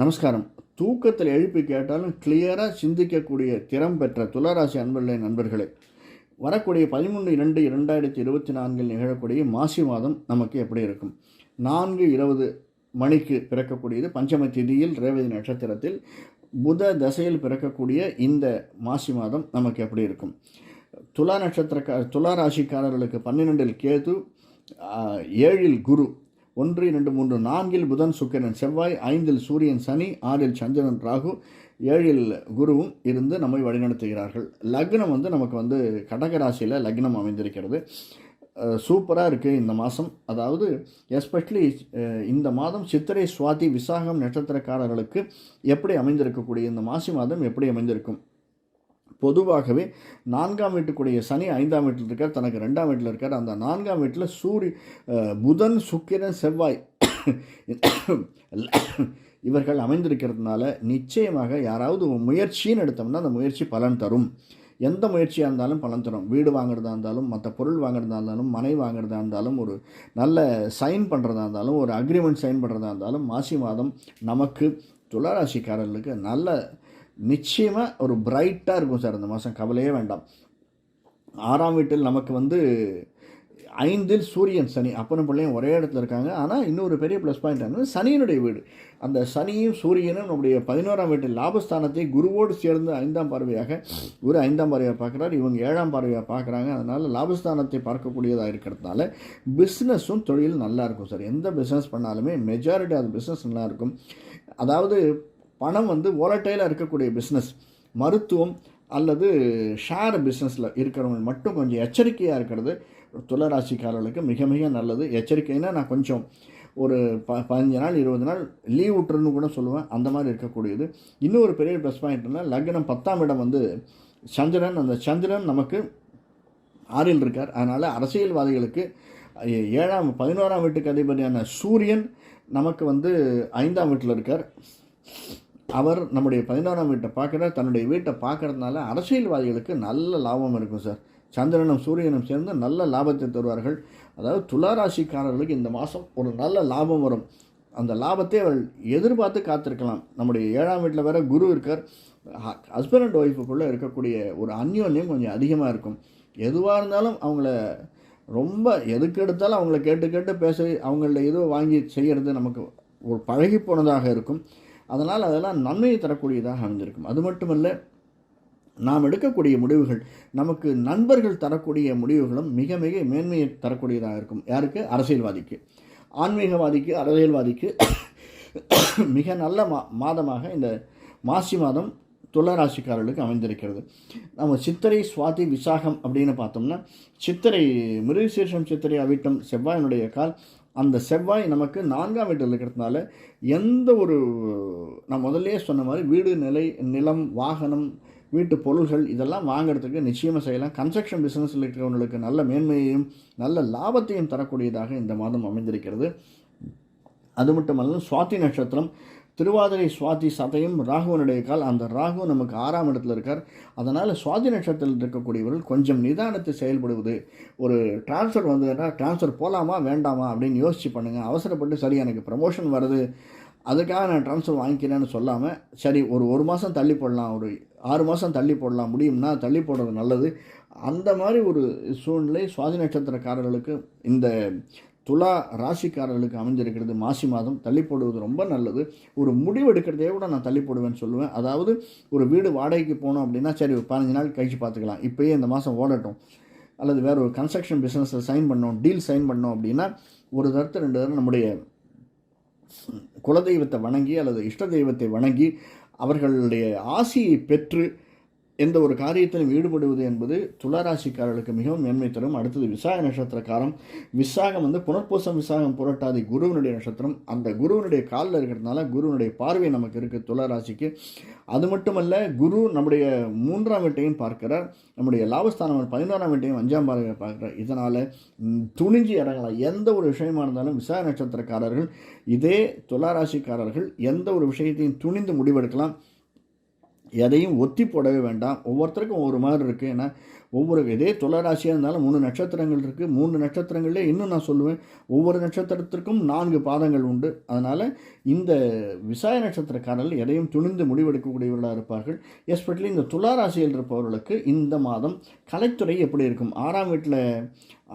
நமஸ்காரம். தூக்கத்தில் எழுப்பி கேட்டாலும் கிளியராக சிந்திக்கக்கூடிய திறம் பெற்ற துளராசி அன்பர்களே நண்பர்களே. வரக்கூடிய பதிமூன்று இரண்டு இரண்டாயிரத்தி இருபத்தி நான்கில் நிகழக்கூடிய மாசி மாதம் நமக்கு எப்படி இருக்கும்? நான்கு இருபது மணிக்கு பிறக்கக்கூடியது பஞ்சம திதியில் ரேவதி நட்சத்திரத்தில் புத தசையில் பிறக்கக்கூடிய இந்த மாசி மாதம் நமக்கு எப்படி இருக்கும்? துலா நட்சத்திரக்கா துலா ராசிக்காரர்களுக்கு பன்னிரெண்டில் கேது ஏழில் குரு. ஒன்று இரண்டு மூன்று நான்கில் புதன் சுக்கிரன் செவ்வாய் ஐந்தில் சூரியன் சனி ஆறில் சந்திரன் ராகு ஏழில் குருவும் இருந்து நம்மை வழிநடத்துகிறார்கள். லக்னம் வந்து நமக்கு வந்து கடக ராசியில் லக்னம் அமைந்திருக்கிறது. சூப்பராக இருக்குது இந்த மாதம் அதாவது எஸ்பெஷலி இந்த மாதம் சித்திரை சுவாதி விசாகம் நட்சத்திரக்காரர்களுக்கு எப்படி அமைந்திருக்கக்கூடிய இந்த மாசி மாதம் எப்படி அமைந்திருக்கும்? பொதுவாகவே நான்காம் வீட்டுக்குடைய சனி ஐந்தாம் வீட்டில் இருக்கார் தனக்கு ரெண்டாம் வீட்டில் இருக்கார். அந்த நான்காம் வீட்டில் சூரிய புதன் சுக்கிரன் செவ்வாய் இவர்கள் அமைந்திருக்கிறதுனால நிச்சயமாக யாராவது முயற்சின்னு எடுத்தோம்னா அந்த முயற்சி பலன் தரும். எந்த முயற்சியாக இருந்தாலும் பலன் தரும். வீடு வாங்குறதா இருந்தாலும் மற்ற பொருள் வாங்குறதா இருந்தாலும் மனை வாங்குறதா இருந்தாலும் ஒரு நல்ல சைன் பண்ணுறதா இருந்தாலும் ஒரு அக்ரிமெண்ட் சைன் பண்ணுறதா இருந்தாலும் மாசி மாதம் நமக்கு துளாராசிக்காரர்களுக்கு நல்ல நிச்சயமாக ஒரு பிரைட்டாக இருக்கும் சார் இந்த மாதம் கவலையே வேண்டாம். ஆறாம் வீட்டில் நமக்கு வந்து ஐந்தில் சூரியன் சனி. அப்பனும் பிள்ளையும் ஒரே இடத்துல இருக்காங்க. ஆனால் இன்னொரு பெரிய ப்ளஸ் பாயிண்ட் வந்து சனியினுடைய வீடு. அந்த சனியும் சூரியனும் நம்முடைய பதினோராம் வீட்டில் லாபஸ்தானத்தை குருவோடு சேர்ந்து ஐந்தாம் பார்வையாக குரு ஐந்தாம் பார்வையாக பார்க்குறாரு. இவங்க ஏழாம் பார்வையாக பார்க்குறாங்க. அதனால் லாபஸ்தானத்தை பார்க்கக்கூடியதாக இருக்கிறதுனால பிஸ்னஸும் தொழில் நல்லாயிருக்கும் சார். எந்த பிஸ்னஸ் பண்ணாலுமே மெஜாரிட்டி அது பிஸ்னஸ் நல்லாயிருக்கும் அதாவது பணம் வந்து ஓலட்டைலாக இருக்கக்கூடிய பிஸ்னஸ் மருத்துவம் அல்லது ஷேர் பிஸ்னஸில் இருக்கிறவங்க மட்டும் கொஞ்சம் எச்சரிக்கையாக இருக்கிறது துளராசிக்காரர்களுக்கு மிக மிக நல்லது. எச்சரிக்கைன்னா நான் கொஞ்சம் ஒரு ப பதினஞ்சு நாள் இருபது நாள் லீவ் விட்டுருன்னு கூட சொல்லுவேன். அந்த மாதிரி இருக்கக்கூடியது. இன்னொரு பெரிய ப்ளஸ் பாயிண்ட்னா லக்னம் பத்தாம் இடம் வந்து சந்திரன். அந்த சந்திரன் நமக்கு ஆறில் இருக்கார். அதனால் அரசியல்வாதிகளுக்கு ஏழாம் பதினோராம் வீட்டுக்கு அதிபதியான சூரியன் நமக்கு வந்து ஐந்தாம் வீட்டில் இருக்கார். அவர் நம்முடைய பதினாறாம் வீட்டை பார்க்குறார். தன்னுடைய வீட்டை பார்க்கறதுனால அரசியல்வாதிகளுக்கு நல்ல லாபம் இருக்கும் சார். சந்திரனும் சூரியனும் சேர்ந்து நல்ல லாபத்தை தருவார்கள். அதாவது துளாராசிக்காரர்களுக்கு இந்த மாதம் ஒரு நல்ல லாபம் வரும். அந்த லாபத்தை அவள் எதிர்பார்த்து காத்திருக்கலாம். நம்முடைய ஏழாம் வீட்டில் வேற குரு இருக்கார். ஹஸ்பண்ட் அண்ட் ஒய்ஃபுக்குள்ளே இருக்கக்கூடிய ஒரு அந்யோன்யம் கொஞ்சம் அதிகமாக இருக்கும். எதுவாக இருந்தாலும் அவங்கள ரொம்ப எதுக்கு எடுத்தாலும் அவங்கள கேட்டு கேட்டு பேச அவங்கள ஏதோ வாங்கி செய்கிறது நமக்கு ஒரு பழகி போனதாக இருக்கும். அதனால் அதெல்லாம் நன்மையை தரக்கூடியதாக அமைந்திருக்கும். அது மட்டுமல்ல நாம் எடுக்கக்கூடிய முடிவுகள் நமக்கு நண்பர்கள் தரக்கூடிய முடிவுகளும் மிக மிக மேன்மையை தரக்கூடியதாக இருக்கும். யாருக்கு? அரசியல்வாதிக்கு. ஆன்மீகவாதிக்கு அரசியல்வாதிக்கு மிக நல்ல மா மாதமாக இந்த மாசி மாதம் துளராசிக்காரர்களுக்கு அமைந்திருக்கிறது. நம்ம சித்திரை சுவாதி விசாகம் அப்படின்னு பார்த்தோம்னா சித்திரை மிருகசீர்ஷம் சித்திரை அவிட்டம் செவ்வாயினுடைய கால் அந்த செவ்வாய் நமக்கு நான்காம் வீட்டில் இருக்கிறதுனால எந்த ஒரு நான் முதல்லே சொன்ன மாதிரி வீடு நிலை நிலம் வாகனம் வீட்டு பொருள்கள் இதெல்லாம் வாங்கிறதுக்கு நிச்சயமாக செய்யலாம். கன்ஸ்ட்ரக்ஷன் பிஸ்னஸில் இருக்கிறவங்களுக்கு நல்ல மேன்மையையும் நல்ல லாபத்தையும் தரக்கூடியதாக இந்த மாதம் அமைந்திருக்கிறது. அது மட்டுமல்ல சுவாதி நட்சத்திரம் திருவாதிரை சுவாதி சதயம் ராகுவனுடைய கால் அந்த ராகு நமக்கு ஆறாம் இடத்துல இருக்கார். அதனால் சுவாதி நட்சத்திரத்தில் இருக்கக்கூடியவர்கள் கொஞ்சம் நிதானத்தை செயல்படுவது ஒரு ட்ரான்ஸ்ஃபர் வந்ததுன்னா ட்ரான்ஸ்ஃபர் போகலாமா வேண்டாமா? அப்படின்னு யோசிச்சு பண்ணுங்கள் அவசரப்பட்டு சரி எனக்கு ப்ரமோஷன் வருது. அதுக்காக நான் ட்ரான்ஸ்ஃபர் வாங்கிக்கிறேன்னு சொல்லாமல் சரி ஒரு ஒரு மாதம் தள்ளி போடலாம். ஒரு ஆறு மாதம் தள்ளி போடலாம். முடியும்னா தள்ளி போடுறது நல்லது. அந்த மாதிரி ஒரு சூழ்நிலை சுவாதி நட்சத்திரக்காரர்களுக்கு இந்த துலா ராசிக்காரர்களுக்கு அமைஞ்சிருக்கிறது மாசி மாதம். தள்ளி போடுவது ரொம்ப நல்லது. ஒரு முடிவு எடுக்கிறதே கூட நான் தள்ளி போடுவேன்னு சொல்லுவேன். அதாவது ஒரு வீடு வாடகைக்கு போனோம் அப்படின்னா சரி ஒரு பதினஞ்சு நாள் கழிச்சு பார்த்துக்கலாம். இப்போயே இந்த மாதம் ஓடட்டும். அல்லது வேறு ஒரு கன்ஸ்ட்ரக்ஷன் பிஸ்னஸில் சைன் பண்ணோம் டீல் சைன் பண்ணோம் அப்படின்னா ஒரு தரத்து ரெண்டு தரம் நம்முடைய குலதெய்வத்தை வணங்கி அல்லது இஷ்ட தெய்வத்தை வணங்கி அவர்களுடைய ஆசியை பெற்று எந்த ஒரு காரியத்திலும் ஈடுபடுவது என்பது துளாராசிக்காரர்களுக்கு மிகவும் மேன்மை தரும். அடுத்தது விசாக நட்சத்திரக்காரம் விசாகம் வந்து புனர்பூசம் விசாகம் புரட்டாதி குருவினுடைய நட்சத்திரம். அந்த குருவினுடைய காலில் இருக்கிறதுனால குருவினுடைய பார்வை நமக்கு இருக்குது துளாராசிக்கு. அது மட்டுமல்ல குரு நம்முடைய மூன்றாம் வீட்டையும் பார்க்கிறார். நம்முடைய லாபஸ்தானம் பதினோராம் வீட்டையும் அஞ்சாம் பார்வையை பார்க்கிறார். இதனால் துணிஞ்சு இறங்கலாம். எந்த ஒரு விஷயமா இருந்தாலும் விசாக நட்சத்திரக்காரர்கள் இதே துளாராசிக்காரர்கள் எந்த ஒரு விஷயத்தையும் துணிந்து முடிவெடுக்கலாம். எதையும் ஒத்தி போடவே வேண்டாம். ஒவ்வொருத்தருக்கும் ஒவ்வொரு மாதிரி இருக்குது ஏன்னா ஒவ்வொரு இதே துளராசியாக இருந்தாலும் மூணு நட்சத்திரங்கள் இருக்குது மூணு நட்சத்திரங்கள்லே இன்னும் நான் சொல்லுவேன் ஒவ்வொரு நட்சத்திரத்திற்கும் நான்கு பாதங்கள் உண்டு. அதனால் இந்த விசாய நட்சத்திரக்காரர்கள் எதையும் துணிந்து முடிவெடுக்கக்கூடியவர்களாக இருப்பார்கள். எஸ்பெஷலி இந்த துளாராசியில் இருப்பவர்களுக்கு இந்த மாதம் கலைத்துறை எப்படி இருக்கும்? ஆறாம் வீட்டில்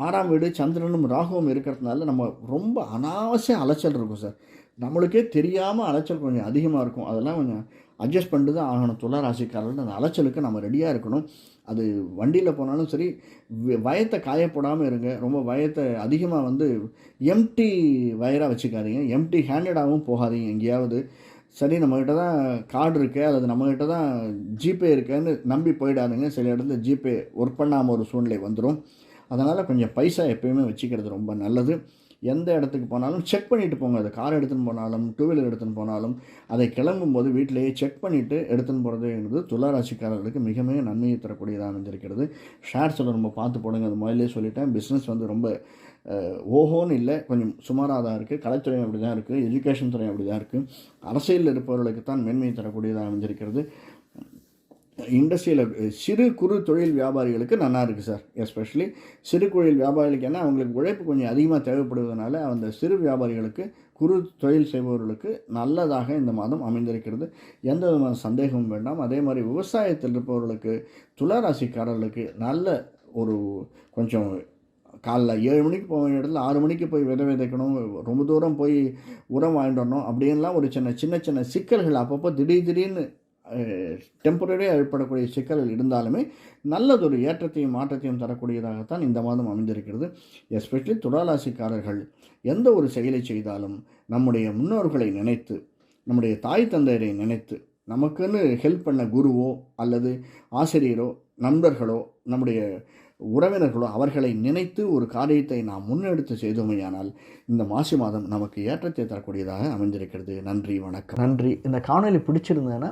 ஆறாம் வீடு சந்திரனும் ராகுவும் இருக்கிறதுனால நம்ம ரொம்ப அனாவசிய அலைச்சல் இருக்கும் சார். நம்மளுக்கே தெரியாமல் அலைச்சல் கொஞ்சம் அதிகமாக இருக்கும். அதெல்லாம் கொஞ்சம் அட்ஜஸ்ட் பண்ணிட்டு தான் ஆகணும். துளாராசிக்காரர்கள் அந்த அலைச்சலுக்கு நம்ம ரெடியாக இருக்கணும். அது வண்டியில் போனாலும் சரி வயத்தை காயப்படாமல் இருங்க. ரொம்ப வயத்தை அதிகமாக வந்து எம்டி வயராக வச்சுக்காதீங்க. எம்டி ஹேண்டடாகவும் போகாதீங்க எங்கேயாவது. சரி நம்மக்கிட்ட தான் கார்டு இருக்கு. அல்லது நம்மக்கிட்ட தான் ஜிபே இருக்குன்னு நம்பி போயிடாதுங்க. சில இடத்துல ஜிபே ஒர்க் பண்ணாமல் ஒரு சூழ்நிலை வந்துடும் அதனால் கொஞ்சம் பைசா எப்பயுமே வச்சுக்கிறது ரொம்ப நல்லது. எந்த இடத்துக்கு போனாலும் செக் பண்ணிவிட்டு போங்க. அதை கார் எடுத்துன்னு போனாலும் டூ வீலர் எடுத்துன்னு போனாலும் அதை கிளம்பும்போது வீட்டிலேயே செக் பண்ணிவிட்டு எடுத்துன்னு போகிறதுங்கிறது துளாராசிக்காரர்களுக்கு மிக மிக நன்மையை தரக்கூடியதாக அமைஞ்சிருக்கிறது ஷேர்ஸில் ரொம்ப பார்த்து போடுங்க. அது முதலே சொல்லிட்டேன். பிஸ்னஸ் வந்து ரொம்ப ஓஹோன்னு இல்லை. கொஞ்சம் சுமாராக தான் இருக்குது கலைத்துறையும் அப்படி தான் இருக்குது எஜுகேஷன் துறை அப்படி தான் இருக்குது அரசியலில் இருப்பவர்களுக்கு தான் மேன்மையை தரக்கூடியதாக அமைஞ்சிருக்கிறது இண்டஸ்ட்ரியில் சிறு குறு தொழில் வியாபாரிகளுக்கு நல்லா இருக்குது சார் எஸ்பெஷலி சிறு தொழில் வியாபாரிகளுக்கு. ஏன்னா அவங்களுக்கு உழைப்பு கொஞ்சம் அதிகமாக தேவைப்படுவதனால அந்த சிறு வியாபாரிகளுக்கு குறு தொழில் செய்பவர்களுக்கு நல்லதாக இந்த மாதம் அமைந்திருக்கிறது. எந்த விதமான சந்தேகமும் வேண்டாம். அதே மாதிரி விவசாயத்தில் இருப்பவர்களுக்கு துளாராசிக்காரர்களுக்கு நல்ல ஒரு கொஞ்சம் காலைல ஏழு மணிக்கு போக வேண்டிய இடத்துல ஆறு மணிக்கு போய் விதை விதைக்கணும் ரொம்ப தூரம் போய் உரம் வாங்கிட்டு வரணும் அப்படின்லாம் ஒரு சின்ன சின்ன சின்ன சிக்கல்கள் அப்பப்போ திடீர் திடீர்னு டெம்பரரியாக ஏற்படக்கூடிய சிக்கல்கள் இருந்தாலுமே நல்லதொரு ஏற்றத்தையும் மாற்றத்தையும் தரக்கூடியதாகத்தான் இந்த மாதம் அமைந்திருக்கிறது. எஸ்பெஷலி துடாராசிக்காரர்கள் எந்த ஒரு செயலை செய்தாலும் நம்முடைய முன்னோர்களை நினைத்து நம்முடைய தாய் தந்தையரை நினைத்து நமக்குன்னு ஹெல்ப் பண்ண குருவோ அல்லது ஆசிரியரோ நண்பர்களோ நம்முடைய உறவினர்களோ அவர்களை நினைத்து ஒரு காரியத்தை நாம் முன்னெடுத்து செய்தோமையானால் இந்த மாசி மாதம் நமக்கு ஏற்றத்தை தரக்கூடியதாக அமைந்திருக்கிறது. நன்றி வணக்கம். நன்றி. இந்த காணொளி பிடிச்சிருந்ததுன்னா